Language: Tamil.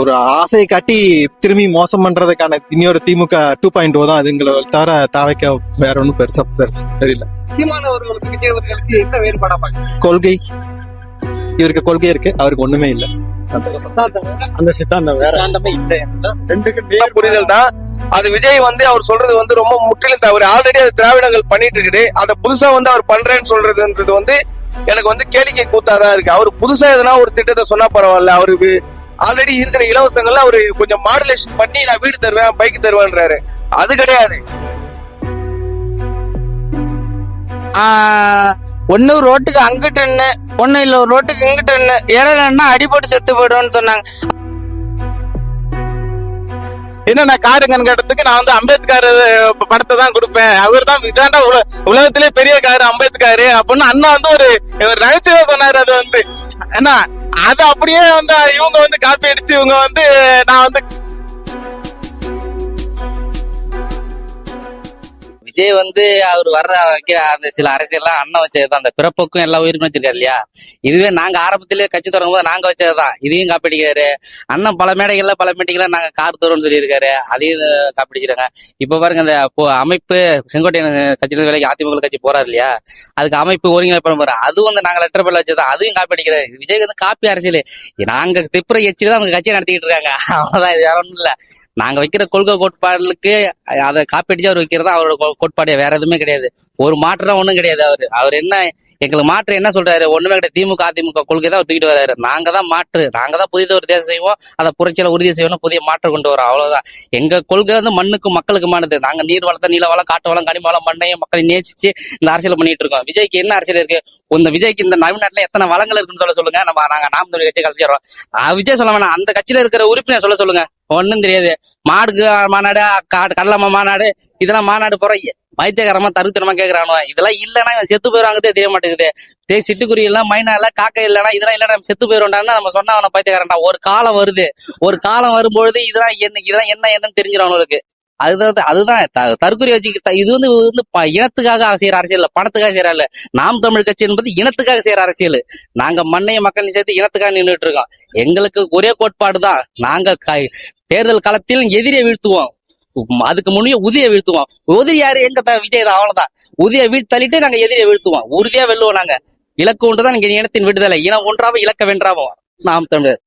ஒரு ஆசையை காட்டி திரும்பி மோசம் பண்றதுக்கான இன்னொரு திமுக டூ பாயிண்ட் ஓ தான் அதுங்களை தவிர தாவைக்க வேற ஒன்றும் பெருசா பெருசா தெரியல. சீமான் அவர்களுக்கு விஜய் அவர்களுக்கு என்ன வேறுபாடா கொள்கை. இவருக்கு கொள்கை இருக்கு அவருக்கு ஒண்ணுமே இல்ல. அந்த சித்தாந்தம் வேற. இல்லை ரெண்டுக்கு புரிதல் தான். அது விஜய் வந்து அவர் சொல்றது வந்து ரொம்ப முற்றிலும் தவறு. ஆல்ரெடி அது திராவிடங்கள் பண்ணிட்டு இருக்குது. அதை புதுசா வந்து அவர் பண்றேன்னு சொல்றதுன்றது வந்து எனக்கு வந்து கேளிக்கை கூத்தாதான் இருக்கு. அவர் புதுசா எதனா ஒரு திட்டத்தை சொன்னா பரவாயில்ல. அவருக்கு ஆல்ரெடி இருக்கிற இலவசங்கள்ல அவரு கொஞ்சம் மாடுலேஷன் பண்ணி நான் வீடு தருவேன் பைக் தருவேன்றாரு. அது கிடையாது. ஒன்னு ரோட்டுக்கு அங்கிட்டு என்ன ஒண்ணு இல்ல ஒரு ரோட்டுக்கு இங்கிட்டு என்ன இடையிலன்னா அடிபட்டு செத்து போயிடும்னு சொன்னாங்க. என்னென்ன காருங்கன்னு கேட்டதுக்கு நான் வந்து அம்பேத்கர் படத்தை தான் கொடுப்பேன். அவர் தான் இதாண்டா உல உலகத்திலே பெரிய காரு அம்பேத்கர் அப்படின்னு அண்ணா வந்து ஒரு ஒரு நகைச்சுவை சொன்னாரு அது வந்து. என்ன அது அப்படியே வந்து இவங்க வந்து காப்பி அடிச்சு இவங்க வந்து நான் வந்து விஜய் வந்து அவர் வர்ற வைக்கிற அந்த சில அரசியல்லாம் அண்ணன் வச்சதுதான். அந்த பிறப்புக்கும் எல்லா உயிருக்கும் வச்சிருக்காரு இல்லையா? இதுவே நாங்க ஆரம்பத்திலே கட்சி தொடங்கும் போது நாங்க வச்சதுதான். இதையும் காப்பிடிக்காரு அண்ணன் பல மேடைகள்ல பல மேடைகள்ல நாங்க கார் தருவோம்னு சொல்லியிருக்காரு. அதையும் காப்பிடிச்சிருக்காங்க. இப்ப பாருங்க அந்த அமைப்பு செங்கோட்டையன் கட்சியில வேலைக்கு அதிமுக கட்சி போறாரு இல்லையா? அதுக்கு அமைப்பு ஒருங்கிணைப்பு போறாரு. அதுவும் வந்து நாங்க லெட்டர் பேர்ல வச்சதுதான். அதையும் காப்பிடிக்கிறாரு. விஜய் வந்து காப்பி அரசியல். நாங்க திப்புற எச்சு தான் அவங்க கட்சியை நடத்திக்கிட்டு இருக்காங்க. அவ்வளவுதான். இது வேற ஒண்ணும் இல்ல. நாங்க வைக்கிற கொள்கை கோட்பாடுகளுக்கு அதை காப்பீடுச்சு அவர் வைக்கிறது அவரோட கோட்பாடு. வேற எதுவுமே கிடையாது. ஒரு மாற்றம் ஒன்றும் கிடையாது அவர். அவர் என்ன எங்களுக்கு மாற்று என்ன சொல்றாரு? ஒண்ணுமே கிடையாது. திமுக அதிமுக கொள்கை தான் அவர் தூக்கிட்டு வர்றாரு நாங்க தான் மாற்று. நாங்க தான் புதிய ஒரு தேசம் செய்வோம். அதை புரட்சியில உறுதி செய்வோம் புதிய மாற்றம் கொண்டு வரோம். அவ்வளவுதான். எங்க கொள்கை வந்து மண்ணுக்கும் மக்களுக்குமானது நாங்க நீர் வளத்தை நில வளம் காட்டு வளம் கனிம வளம் மண்ணையும் மக்களை நேசிச்சு இந்த அரசியல் பண்ணிட்டு இருக்கோம். விஜய்க்கு என்ன அரசியல் இருக்கு? இந்த விஜய்க்கு இந்த தமிழ்நாட்டுல எத்தனை வளங்கள் இருக்குன்னு சொல்ல சொல்லுங்க. நம்ம நாங்க நாம் தமிழ் கட்சி கலைச்சிடுறோம் விஜய் சொல்ல வேணாம். அந்த கட்சியில இருக்கிற உறுப்பினர் சொல்ல சொல்லுங்க. ஒன்றும் தெரியாது. மாடுக்கு மாநாடு காடு கடலம்மா மாநாடு இதெல்லாம் மாநாடு போற வைத்தியகரமா தருத்தனமா கேக்குறானோ இதெல்லாம் இல்லைன்னா இவன் செத்து போயிடுவாங்கதே தெரிய மாட்டேங்குது. டே சிட்டுக்குருவி எல்லாம் மைனா இல்ல காக்கை இல்லைன்னா இதெல்லாம் இல்லைன்னா நம்ம செத்து போயிடும்டான்னு நம்ம சொன்னா அவனை பைத்தியக்காரன்டா. ஒரு காலம் வருது. ஒரு காலம் வரும்பொழுது இதெல்லாம் என்ன இதெல்லாம் என்ன என்னன்னு தெரிஞ்சிடும் அவனுக்கு. அதுதான் அதுதான். தற்கொலை வச்சு இது வந்து வந்து ப- இனத்துக்காக செய்யற அரசியல் இல்ல பணத்துக்காக செய்யற இல்ல நாம் தமிழ் கட்சி என்பது இனத்துக்காக செய்யற அரசியல். நாங்க மண்ணையும் மக்களையும் சேர்த்து இனத்துக்காக நின்றுட்டு இருக்கோம். எங்களுக்கு ஒரே கோட்பாடு தான். நாங்க க- தேர்தல் களத்தில் எதிரியை வீழ்த்துவோம். அதுக்கு முன்னே உதிய வீழ்த்துவோம். உதிரி யாரு? எங்க த- விஜய் தான். அவ்வளவுதான். உதிய வீழ் தள்ளிட்டு நாங்க எதிரியை வீழ்த்துவோம். உறுதியா வெல்லுவோம் நாங்க. இலக்கு ஒன்றுதான் இங்க இனத்தின் விடுதலை. இனம் ஒன்றாவும் இலக்க வென்றாவும். நாம் தமிழர்.